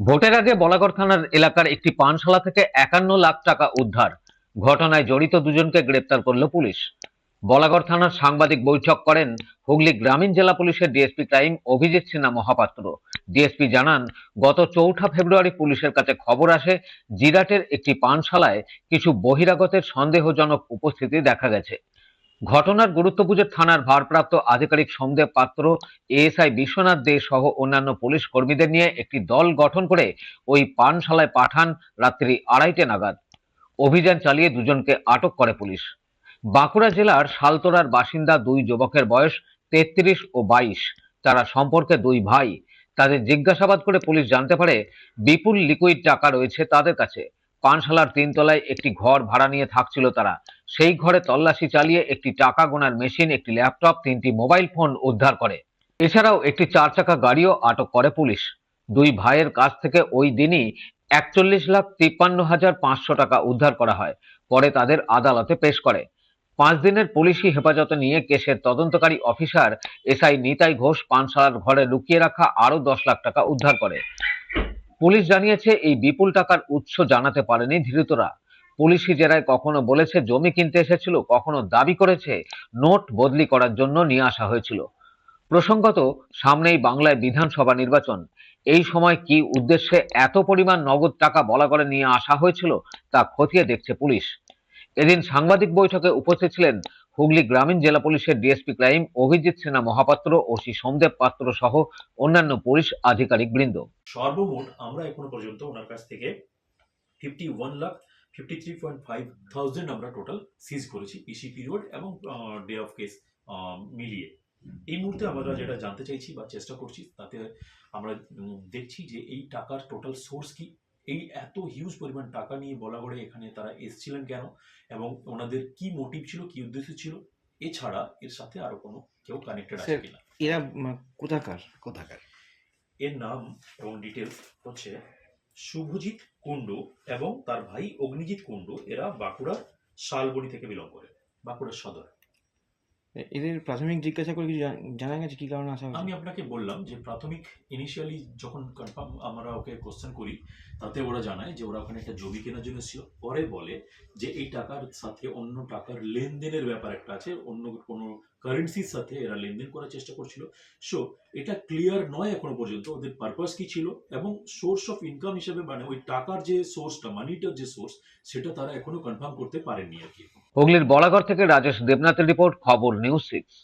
ভোটের আগে বলাগড় থানার এলাকার একটি পানশালা থেকে একান্ন লাখ টাকা উদ্ধার। ঘটনায় জড়িত দুজনকে গ্রেপ্তার করল পুলিশ। বলাগড় থানার সাংবাদিক বৈঠক করেন হুগলি গ্রামীণ জেলা পুলিশের DSP crime Abhijit Sinha Mahapatra. DSP জানান, গত চৌঠা ফেব্রুয়ারি পুলিশের কাছে খবর আসে, জিরাটের একটি পানশালায় কিছু বহিরাগতের সন্দেহজনক উপস্থিতি দেখা গেছে। ঘটনার গুরুত্ব বুঝে থানার ভারপ্রাপ্ত আধিকারিক সোমদেব পাত্র, এএসআই বিশ্বনাথ দে সহ অন্যান্য পুলিশ কর্মীদের নিয়ে একটি দল গঠন করে ওই পানশালায় পাঠান রাত্রি আড়াইটে নাগাদ। অভিযান চালিয়ে দুজনকে আটক করে পুলিশ। বাঁকুড়া জেলার শালতোরার বাসিন্দা দুই যুবকের বয়স তেত্রিশ ও বাইশ। তারা সম্পর্কে দুই ভাই। তাদের জিজ্ঞাসাবাদ করে পুলিশ জানতে পারে, বিপুল লিকুইড টাকা রয়েছে তাদের কাছে। পানশালার তিনতলায় একটি ঘর ভাড়া নিয়ে থাকছিল তারা। সেই ঘরে তল্লাশি চালিয়ে একটি টাকা গোনার মেশিন, একটি ল্যাপটপ, তিনটি মোবাইল ফোন উদ্ধার করে। এছাড়াও একটি চার চাকা গাড়িও আটক করে পুলিশ। দুই ভাইয়ের কাছ থেকে ওই দিনই একচল্লিশ লাখ তিপ্পান্ন হাজার পাঁচশো টাকা উদ্ধার করা হয়। পরে তাদের আদালতে পেশ করে। পাঁচ দিনের পুলিশি হেফাজতে নিয়ে কেসের তদন্তকারী অফিসার এসআই নিতাই ঘোষ পানশালার ঘরে লুকিয়ে রাখা আরও দশ লাখ টাকা উদ্ধার করে। পুলিশ জানিয়েছে, এই বিপুল টাকার উৎস জানাতে পারেনি ধৃতরা। পুলিশি জেরায় কখনো বলেছে জমি কিনতে এসেছিল, কখনো দাবি করেছে, নোট বদলি করার জন্য নিয়ে আসা হয়েছিল। প্রসঙ্গত, সামনেই বাংলায় বিধানসভা নির্বাচন। এই সময় কি উদ্দেশ্যে এত পরিমাণ নগদ টাকা বলা করে নিয়ে আসা হয়েছিল, তা খতিয়ে দেখছে পুলিশ। এদিন সাংবাদিক বৈঠকে উপস্থিত ছিলেন হুগলি গ্রামীণ জেলা পুলিশের ডিএসপি ক্রাইম, অভিজিৎ সিনহা মহাপাত্র ও শ্রী সোমদেব পাত্র সহ অন্যান্য পুলিশ আধিকারিক বৃন্দ। সর্বমোট আমরা এখনও পর্যন্ত ওনার কাছ থেকে fifty one lakh fifty three point five thousand আমরা টোটাল সিজ করেছি পিসি পিরিয়ড এবং ডে অফ কেস মিলিয়ে। এই মুহূর্তে আমরা যেটা জানতে চাইছি বা চেষ্টা করছি তাতে আমরা দেখছি যে এই টাকার টোটাল সোর্স কি? এই এত হিউজ পরিমাণ টাকা নিয়ে বলা করে এখানে তারা এসছিলেন কেন? এবং ওনাদের কি মোটিভ ছিল কি উদ্দেশ্য ছিল? এছাড়া এর সাথে আরও কোনো কেউ কানেক্টেড আছে কিনা? এরা কোথাকার? কোথাকার? এর নাম এবং ডিটেলস হচ্ছে শুভজিৎ কুণ্ডু এবং তার ভাই অগ্নিজিৎ কুণ্ডু, এরা বাঁকুড়ার শালবনি থেকে বিলং করে, বাঁকুড়ার সদর। এদের প্রাথমিক জিজ্ঞাসা করে কিছু জানা গেছে? কি কারণে আসা আমি আপনাকে বললাম যে প্রাথমিক ইনিশিয়ালি যখন কনফার্ম আমরা ওকে কোশ্চেন করি, তাতে ওরা জানায় যে ওরা ওখানে একটা জমি কেনার জন্য ছিল পরে বলে যে এই টাকার সাথে অন্য টাকার লেনদেনের ব্যাপার একটা আছে, অন্য কোনো কারেন্সির সাথে এরা লেনদেন করার চেষ্টা করছিল। সো এটা ক্লিয়ার নয় এখনও পর্যন্ত, ওদের পারপাস কি ছিল এবং সোর্স অফ ইনকাম হিসেবে মানে ওই টাকার যে সোর্সটা মানিটার যে সোর্স সেটা তারা এখনও কনফার্ম করতে পারেননি আর কি। হুগলির বলাগড় থেকে রাজেশ দেবনাথের রিপোর্ট খবর নিউজ সিক্স।